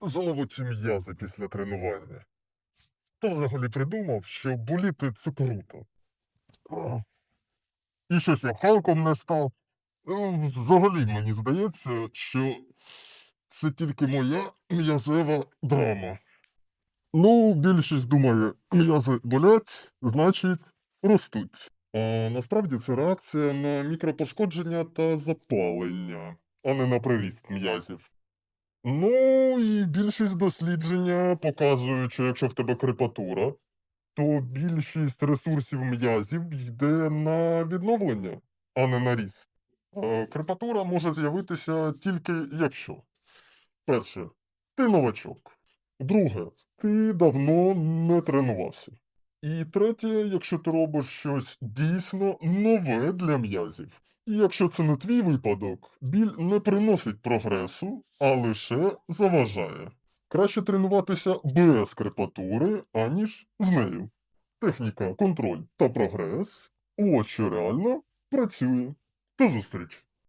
Знову м'язи після тренування. Хто взагалі придумав, що боліти це круто? І щось я Халком не став. Ну, Взагалі мені здається, що це тільки моя м'язева драма. Ну, більшість думає, м'язи болять, значить ростуть. А насправді це реакція на мікропошкодження та запалення, а не на приріст м'язів. Ну і більшість дослідження показують, що якщо в тебе крепатура, то більшість ресурсів м'язів йде на відновлення, а не на ріст. Е, Крепатура може з'явитися тільки якщо. Перше, ти новачок. Друге, ти давно не тренувався. І третє, якщо ти робиш щось дійсно нове для м'язів. І якщо це не твій випадок, біль не приносить прогресу, а лише заважає. Краще тренуватися без крепатури, аніж з нею. Техніка, контроль та прогрес ось що реально працює. До зустрічі!